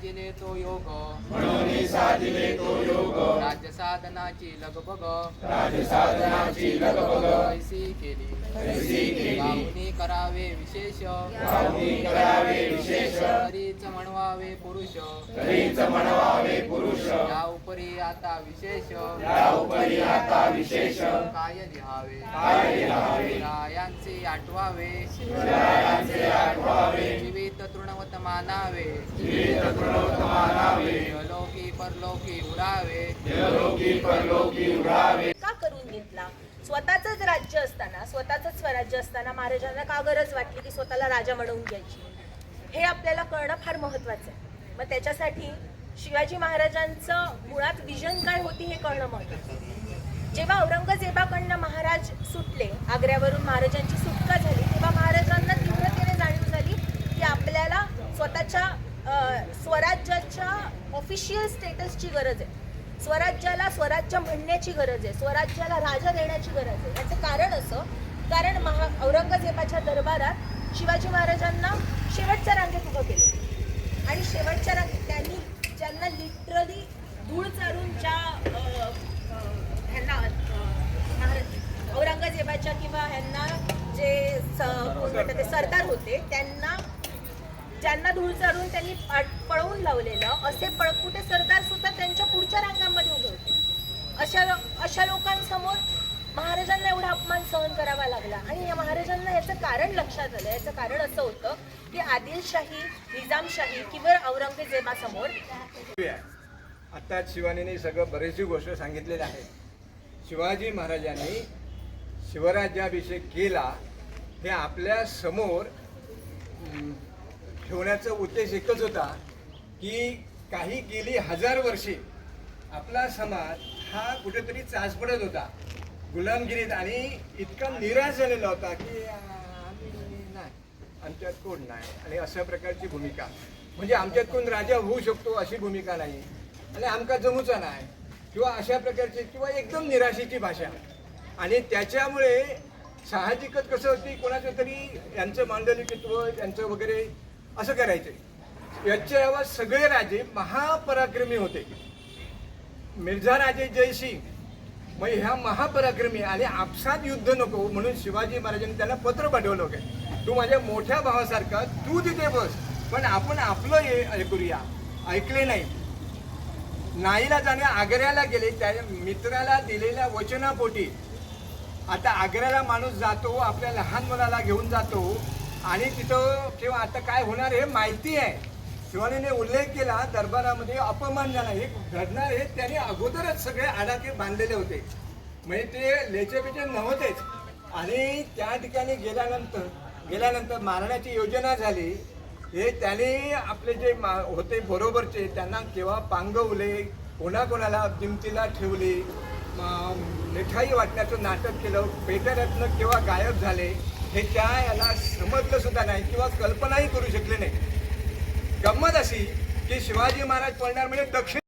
साजिले तो योग. म्हणून साधिले तो योग. राज्य साधनाची लगबग. राजसाधनाची लगबग. कैसी केली? गावनी करावे विशेष. गावनी करावे विशेष. तरीच म्हणवावे पुरुष. तरीच म्हणवावे पुरुष. या उपरी आता विशेष. या उपरी आता विशेष. काय लिहावे? काय लिहावे? शिवरायांचे आठवावे. शिवरायांचे आठवावे. जीवित तृणवत मानावे. जीवित परलोकी देवलोकी परलोकी उडावे का करून घेतला? स्वतःच राज्य असताना स्वतःच स्वराज्य असताना महाराजांना का गरज वाटली की स्वतःला राजा म्हणवून घ्यायची? हे आपल्याला कळणं फार महत्वाचं आहे. मग त्याच्यासाठी शिवाजी महाराजांचं मुळात विजन काय होती हे कळणं महत्वाचं जेव्हा औरंगजेबाकडनं महाराज सुटले आग्र्यावरून महाराजांची सुटका झाली तेव्हा महाराजांना तीव्रतेने जाणीव झाली की आपल्याला स्वतःच्या स्वराज्याच्या ऑफिशियल स्टेटसची गरज आहे. स्वराज्याला स्वराज्य म्हणण्याची गरज आहे. स्वराज्याला राजा देण्याची गरज आहे. याचं कारण असं कारण महा औरंगजेबाच्या दरबारात शिवाजी महाराजांना शेवटच्या रांगेत उभं केलं आणि शेवटच्या रांगेत त्यांनी ज्यांना लिटरली धूळ चालून ज्या ह्यांना महाराज औरंगजेबाच्या किंवा ह्यांना जे स- कोण म्हणतात ते सरदार होते त्यांना ज्यांना धूळ चढून त्यांनी पळवून लावलेलं असे पळकुटे सरदार सुद्धा त्यांच्या पुढच्या रांगांमध्ये उभे होते. अशा अशा लोकांसमोर महाराजांना एवढा अपमान सहन करावा लागला. आणि या महाराजांना याचं कारण लक्षात आलं. याचं कारण असं होतं की आदिलशाही निजामशाही किंवा औरंगजेबासमोर आता शिवानीने सगळं बरेचशी गोष्ट सांगितलेल्या आहेत शिवाजी महाराजांनी शिवराज्याभिषेक केला हे आपल्यासमोर ठेवण्याचा उद्देश एकच होता की काही गेली हजार वर्षे आपला समाज हा कुठेतरी चाच पडत होता. गुलामगिरीत आणि इतका निराश झालेला होता की आम्ही नाही. आमच्यात कोण नाही? आणि अशा प्रकारची भूमिका. म्हणजे आमच्यात कोण राजा होऊ शकतो अशी भूमिका नाही. आणि आमका जमूचा नाही. किंवा अशा प्रकारची किंवा एकदम निराशेची भाषा. आणि त्याच्यामुळे साहजिकच कसं होती कोणाचं तरी यांचं मांडलिकत्व यांचं वगैरे असं करायचं याच्यावर सगळे राजे महापराक्रमी होते. मिर्झा राजे जयसिंग मग ह्या महापराक्रमी आणि आपसात युद्ध नको म्हणून शिवाजी महाराजांनी त्यांना पत्र पाठवलं होतं. तू माझ्या मोठ्या भावासारखा तू तिथे बस पण आपण आपलं हे ऐकूया. ऐकले नाही. नाईला जाणे आग्र्याला गेले त्या मित्राला दिलेल्या वचनापोटी. आता आग्र्याला माणूस जातो आपल्या लहान मुलाला घेऊन जातो. आणि तिथं किंवा आता काय होणार हे माहिती आहे. शिवानीने उल्लेख केला दरबारामध्ये अपमान झाला. हे घडणार हे त्याने अगोदरच सगळे आडाके बांधलेले होते. म्हणजे ते लेचेपिचे नव्हतेच. आणि त्या ठिकाणी गेल्यानंतर गेल्यानंतर मारण्याची योजना झाली. हे त्याने आपले जे मा होते बरोबरचे त्यांना केव्हा पांगवले कोणाकोणाला दिमतीला ठेवले मिठाई वाटण्याचं नाटक केलं पेटरत्न केव्हा गायब झाले हे त्या याला समजलं सुद्धा नाही किंवा कल्पनाही करू शकले नाही. गंमत अशी की शिवाजी महाराज पळणार म्हणजे दक्षिण